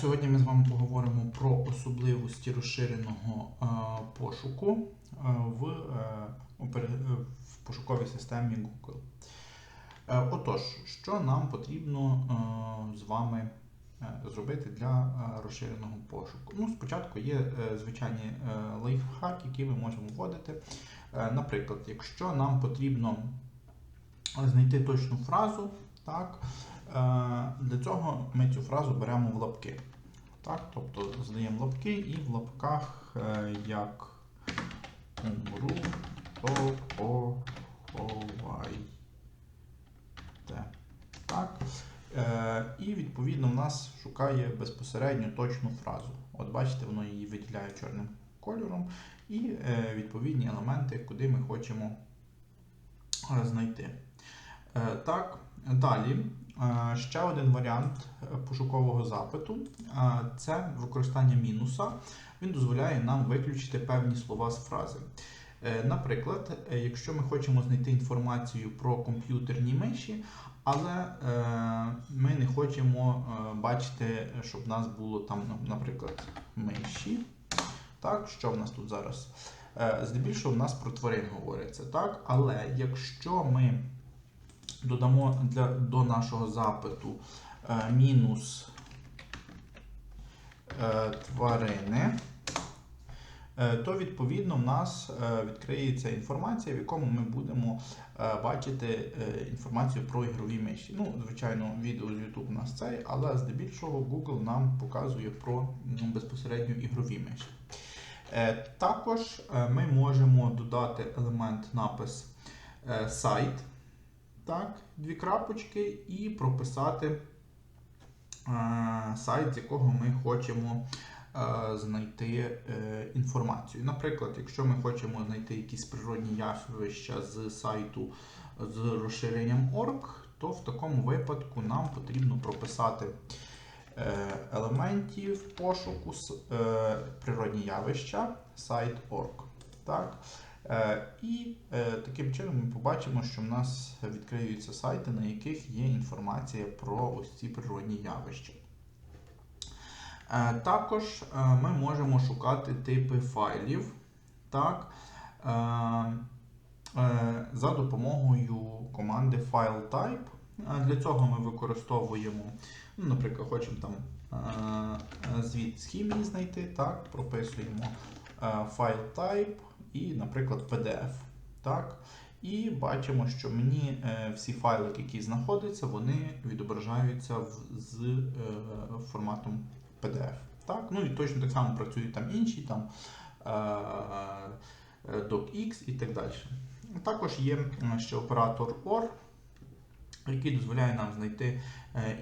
Сьогодні ми з вами поговоримо про особливості розширеного е, пошуку е, в, е, в пошуковій системі Google. Отож, що нам потрібно з вами зробити для розширеного пошуку? Ну, спочатку є звичайні лайфхаки, які ми можемо вводити. Наприклад, якщо нам потрібно знайти точну фразу, так, для цього ми цю фразу беремо в лапки. Так, тобто здаємо лапки і в лапках е, як умру, то поховайте. Так. Е, і відповідно в нас шукає безпосередньо точну фразу. От бачите, воно її виділяє чорним кольором, і е, відповідні елементи, куди ми хочемо знайти. Е, Так, далі е, ще один варіант е, пошукового запиту це використання мінуса. Він дозволяє нам виключити певні слова з фрази. Наприклад, якщо ми хочемо знайти інформацію про комп'ютерні миші, але ми не хочемо бачити, щоб в нас було там, ну, наприклад, миші. Так, що в нас тут зараз? Здебільшого в нас про тварин говориться, так? Але якщо ми додамо для, до нашого запиту е, мінус е, тварини, е, то відповідно в нас е, відкриється інформація, в якому ми будемо е, бачити е, інформацію про ігрові миші. Ну, звичайно, відео з YouTube у нас цей, але здебільшого Google нам показує про м, безпосередньо ігрові миші. Е, Також е, ми можемо додати елемент напис е, сайт, так, дві крапочки, і прописати е, сайт, з якого ми хочемо е, знайти е, інформацію. Наприклад, якщо ми хочемо знайти якісь природні явища з сайту з розширенням org, то в такому випадку нам потрібно прописати елементів пошуку е, природні явища сайт org. Так? Е, І е, таким чином ми побачимо, що в нас відкриються сайти, на яких є інформація про ось ці природні явища. Е, Також ми можемо шукати типи файлів так, за допомогою команди FileType. Е, Для цього ми використовуємо, ну, наприклад, хочемо там звіт з хімії знайти, так, прописуємо е, FileType і, наприклад, PDF. Так? І бачимо, що мені е, всі файлики, які знаходяться, вони відображаються з е, форматом PDF. Так? Ну і точно так само працюють там інші, там е, е, docx і так далі. Також є ще оператор OR, який дозволяє нам знайти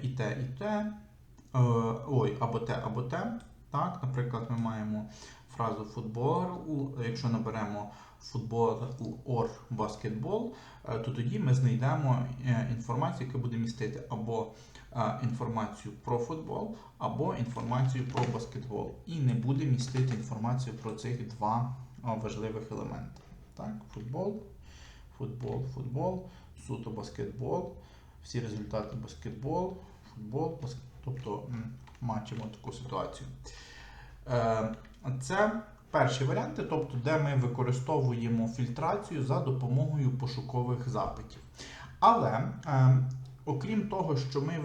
і те, і те, ой, або те, або те. Так, наприклад, ми маємо фразу футбол, якщо наберемо футбол or баскетбол, е, то тоді ми знайдемо е, інформацію, яка буде містити або е, інформацію про футбол, або інформацію про баскетбол. І не буде містити інформацію про цих два важливих елементи. Так, футбол, футбол, футбол, суто баскетбол, всі результати баскетбол, футбол, баскетбол. Тобто м, бачимо таку ситуацію. Це перші варіанти, тобто, де ми використовуємо фільтрацію за допомогою пошукових запитів. Але е, окрім того, що ми е,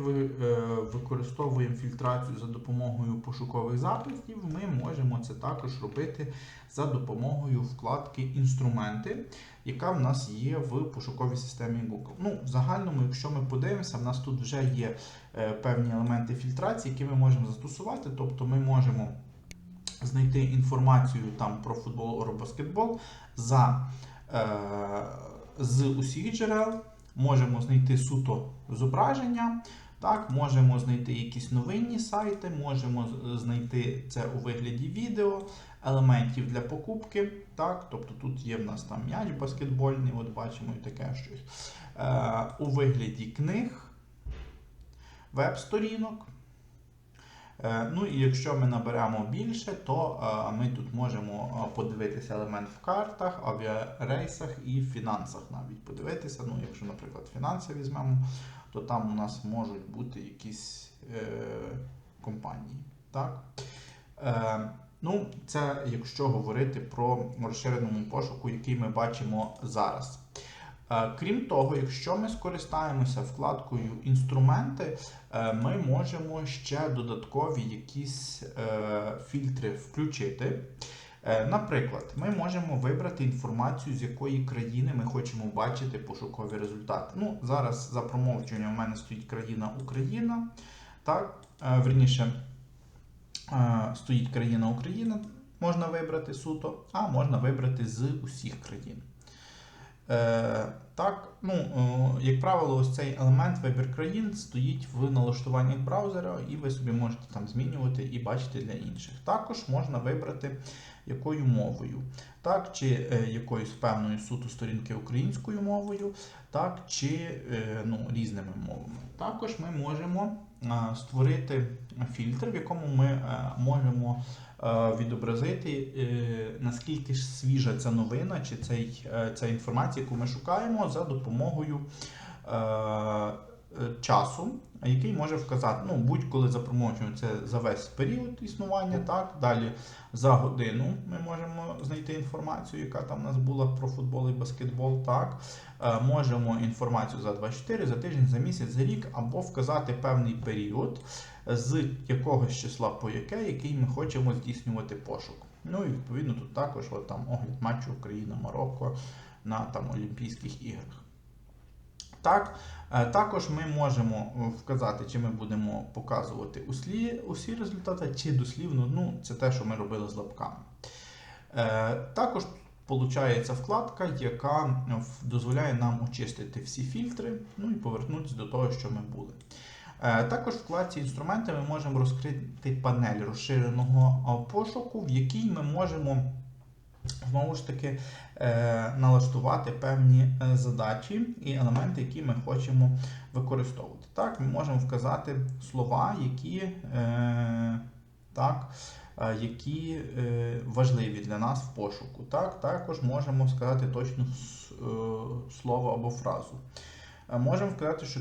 використовуємо фільтрацію за допомогою пошукових запитів, ми можемо це також робити за допомогою вкладки Інструменти, яка в нас є в пошуковій системі Google. Ну, в загальному, якщо ми подивимося, в нас тут вже є е, певні елементи фільтрації, які ми можемо застосувати. Тобто ми можемо знайти інформацію там про футбол або баскетбол за, е, з усіх джерел, можемо знайти суто зображення. Так, можемо знайти якісь новинні сайти, можемо знайти це у вигляді відео, елементів для покупки. Так, тобто тут є в нас там м'яч баскетбольний, от бачимо і таке щось. Е, у вигляді книг, веб-сторінок. Е, Ну і якщо ми наберемо більше, то е, ми тут можемо е, подивитися елемент в картах, авіарейсах і в фінансах навіть подивитися. Ну, якщо, наприклад, фінанси візьмемо, то там у нас можуть бути якісь е, компанії. Так? Е, ну, це якщо говорити про розширеному пошуку, який ми бачимо зараз. Е, Крім того, якщо ми скористаємося вкладкою інструменти, е, ми можемо ще додаткові якісь е, фільтри включити. Наприклад, ми можемо вибрати інформацію, з якої країни ми хочемо бачити пошукові результати. Ну, зараз за промовчуванням у мене стоїть країна Україна. Так, верніше, стоїть країна Україна, можна вибрати суто, а можна вибрати з усіх країн. Е, так, ну, е, як правило, ось цей елемент вибір країн стоїть в налаштуваннях браузера, і ви собі можете там змінювати і бачити для інших. Також можна вибрати якою мовою, так, чи е, якоюсь певною суто сторінки українською мовою, так, чи ну, різними мовами. Також ми можемо створити фільтр, в якому ми можемо відобразити, е, наскільки ж свіжа ця новина чи цей, е, ця інформація, яку ми шукаємо, за допомогою е, е, часу, який може вказати, ну, будь-коли за промовчуванням це за весь період існування, так, далі за годину ми можемо знайти інформацію, яка там у нас була про футбол і баскетбол, так, Е, можемо інформацію за 24, за тиждень, за місяць, за рік, або вказати певний період, з якогось числа по яке, який ми хочемо здійснювати пошук. Ну і відповідно тут також от, там, огляд матчу Україна-Марокко на там, Олімпійських іграх. Так, е, також ми можемо е, вказати, чи ми будемо показувати услі, усі результати, чи дослівно, ну, це те, що ми робили з лапками. Е, Також Получається вкладка, яка дозволяє нам очистити всі фільтри, ну і повернутися до того, що ми були. Також в вкладці інструменти ми можемо розкрити панель розширеного пошуку, в якій ми можемо знову ж таки е, налаштувати певні е, задачі і елементи, які ми хочемо використовувати. Так, ми можемо вказати слова, які, е, так, які важливі для нас в пошуку. Так, також можемо сказати точно слово або фразу. Можемо вказати, що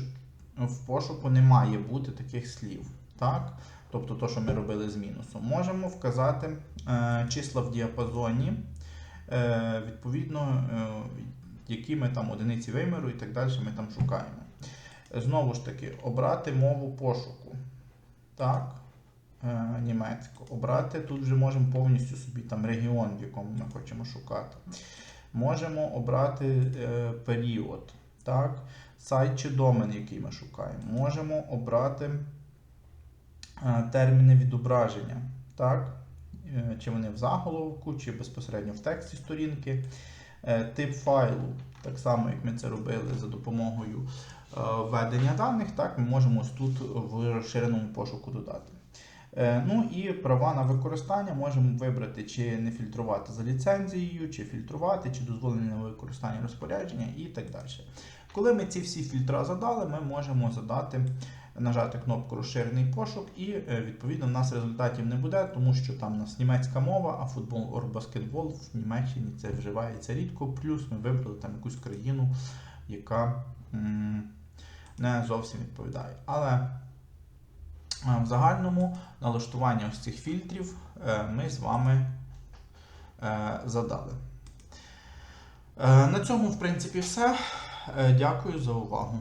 в пошуку не має бути таких слів. Так? Тобто то, що ми робили з мінусом. Можемо вказати числа в діапазоні, відповідно, е, які ми там одиниці виміру і так далі ми там шукаємо. Знову ж таки, обрати мову пошуку. Так, е, німецьку. Обрати тут вже можемо повністю собі там регіон, в якому ми хочемо шукати. Можемо обрати е, період. Так, сайт чи домен, який ми шукаємо. Можемо обрати е, терміни відображення. Так, Е, чи вони в заголовку, чи безпосередньо в тексті сторінки. Е, Тип файлу, так само, як ми це робили за допомогою е, введення даних, так, ми можемо ось тут в розширеному пошуку додати. Е, Ну і права на використання можемо вибрати, чи не фільтрувати за ліцензією, чи фільтрувати, чи дозволені на використання розпорядження і так далі. Коли ми ці всі фільтра задали, ми можемо задати, нажати кнопку розширений пошук, і е, відповідно в нас результатів не буде, тому що там у нас німецька мова, а футбол ор баскетбол в Німеччині це вживається рідко. Плюс ми вибрали там якусь країну, яка не зовсім відповідає. Але е, в загальному налаштування ось цих фільтрів е, ми з вами задали. На цьому, в принципі, все. Дякую за увагу.